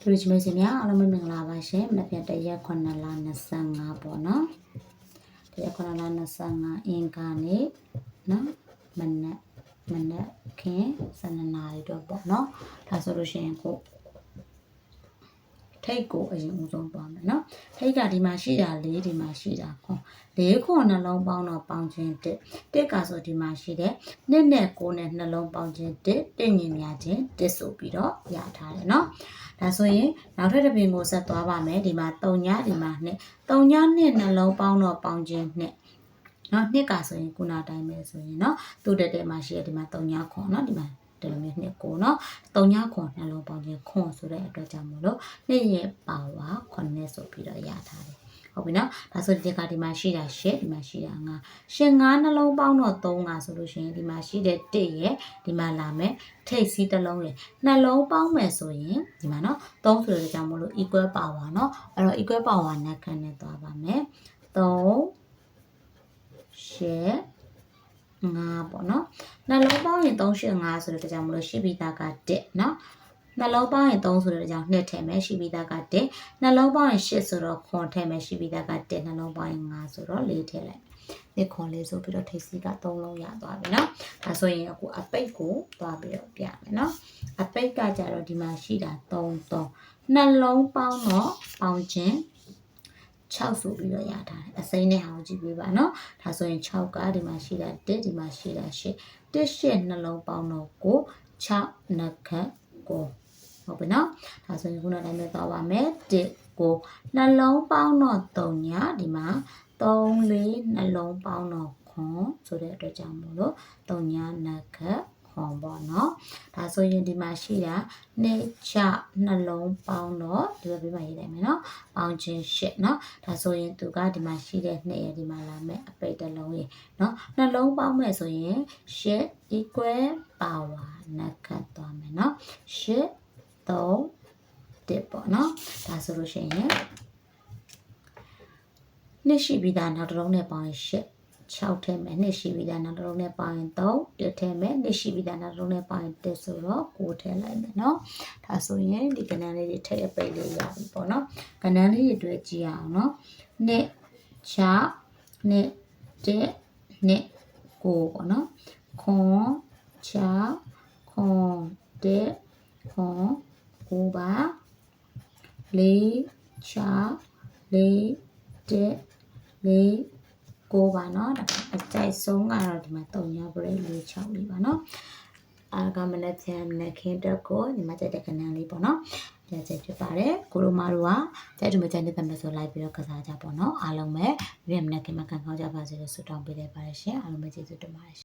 သူတို့ချင်းမစင်များအားလုံးပဲမင်္ဂလာပါရှင်မနက်ဖြန်တရက်9လ25ပေါ့နော်တရက်9လ25အင်္ဂါနေ့နော်မနက်မနက်ခင်12နာရီတော့ပေါ့နော်ဒါဆိုလို့ရှိရင်ကို ထိတ်ကိုအရင်ဦးဆုံးသွားမယ်နော်ထိတ်ကဒီမှာရှိတာ၄ဒီမှာရှိတာခွန်၄ခွန်နှလုံးပေါင်းတော့ပေါင်းခြင်းတစ်တစ်ကဆိုဒီမှာရှိတဲ့နှစ်နဲ့ကိုနဲ့နှလုံးပေါင်းခြင်းတစ်တစ်ညင်များခြင်းတစ်ဆိုပြီးတော့ရထားတယ်နော်ဒါဆိုရင်နောက်ထပ်တစ်ပင်ကိုဆက်သွားပါမယ်ဒီမှာ3ညဒီမှာနှစ်3ညနှစ်နှလုံးပေါင်းတော့ပေါင်းခြင်းနှစ်နော်နှစ်ကဆိုရင်ခုနတိုင်းပဲဆိုရင်နော်သူ့တက်တက်မှာရှိရဒီမှာ3ညခွန်နော်ဒီမှာ ဒီလိုမျိုးနှစ်ကိုနော်တုံညခွန်နှလုံးပေါင်းခြင်းခွန်ဆိုတဲ့အတွက်ကြောင့်မို့လို့နှစ်ရဲ့ပါဝါခွန်နဲ့ဆိုပြီးတော့ရထားတယ်ဟုတ်ပြီနော်ဒါဆိုဒီတစ်ခါဒီမှာရှိတာရှစ်ဒီမှာရှိတာငါရှင်ငါနှလုံးပေါင်းတော့3ငါဆိုလို့ရှိရင်ဒီမှာရှိတဲ့1ရဲ့ဒီမှာလာမယ်ထိတ်စီးတစ်လုံးရဲ့နှလုံးပေါင်းမယ်ဆိုရင်ဒီမှာနော်3ဆိုတဲ့ကြောင့်မလို့ equal power နော်အဲ့တော့ equal power နဲ့ခံနေသွားပါမယ် 385ဆိုတဲ့ကြောင့်မလို့ရှိပြီးသားက1เนาะနှလုံးပေါင်းရင်3ဆိုတဲ့ကြောင့်2ထည့်မယ်ရှိပြီးသားက1နှလုံးပေါင်းရင်8ဆိုတော့ခွန်ထည့်မယ်ရှိပြီးသားက1နှလုံးပေါင်းရင်5ဆိုတော့4ထည့်လိုက်ဒီခွန်လေးဆိုပြီးတော့ထိပ်စီးက3လုံးရသွားပြီเนาะဒါဆိုရင်အခုအပိတ်ကိုသွားပြီးတော့ပြမယ်เนาะအပိတ်ကကြတော့ဒီမှာရှိတာ3 3နှလုံးပေါင်းတော့ပေါင်းခြင်း 6ဆိုပြီးတော့ရထားတယ်အစိမ်းနဲ့အောင်ကြည့်ပေးပါနော်ဒါဆိုရင်6ကဒီမှာရှိတာ1ဒီမှာရှိတာ8 1ရှစ်နှလုံးပေါင်းတော့ကို6နှစ်ခတ်ကိုဟုတ်ပြီနော်ဒါဆိုရင်ခုနကလည်းသွားပါမယ်1ကိုနှလုံးပေါင်းတော့3ညဒီမှာ3 4နှလုံးပေါင်းတော့ခွန်ဆိုတဲ့အတွက်ကြောင့်မို့လို့3ညနှစ်ခတ် ပုံပေါ့နော်ဒါဆိုရင်ဒီမှာရှိတာနှစ်ချနှလုံးပေါင်းတော့ဒီဘက်ဘေးမှာရေးလိုက်မယ်နော်ပေါင်းခြင်းရှစ်နော်ဒါဆိုရင်သူကဒီမှာရှိတဲ့နှစ်ရဲ့ဒီမှာလာမဲ့အပိတ်တလုံးရေနော်နှလုံးပေါင်းမဲ့ဆိုရင်ရှစ် equal power နဲ့ကတ်သွားမယ်နော်ရှစ်သုံးတစ်ပေါ့နော်ဒါဆိုလို့ရှိရင်နှစ်ရှိပြီးသားနောက်တစ်လုံးနဲ့ပေါင်းရင်ရှစ် 6ထဲမဲ့နှစ်ရှိပြီးသားနောက်တစ်လုံးနဲ့ပေါရင်3တစ်ထဲမဲ့နှစ်ရှိပြီးသားနောက်တစ်လုံးနဲ့ပေါရင်1ဆိုတော့9ထဲလိုက်မယ်နော်ဒါဆိုရင်ဒီကဏ္ဍလေးတွေထိပ်အပိတ်လေးရပြီပေါ့နော်ကဏ္ဍလေးတွေတွေ့ကြည့်အောင်နော်နှစ်6နှစ်1နှစ်9ပေါ့နော်ခွန်6ခွန်1ခွန်9ပါ4 6 4 1 4 လေးကိုပါเนาะဒါအကြိုက်ဆုံးကတော့ဒီမှာ3ည break လေး6လေးပါเนาะအာကမနက်ချမ်းမနက်ခင်းတက်ကိုဒီမှာကြက်တဲ့ကဏ္ဍလေးပေါ့เนาะကြက်ချက်ဖြစ်ပါတယ်ကိုလိုမာတို့ကကြက်တူမကြက်နေတဲ့မဆိုလိုက်ပြီးတော့ကစားကြပေါ့เนาะအားလုံးပဲဒီမနက်ခင်းမှာခံကောင်းကြပါစေလို့ဆုတောင်းပေးလိုက်ပါတယ်ရှင်အားလုံးပဲကျေးဇူးတင်ပါတယ်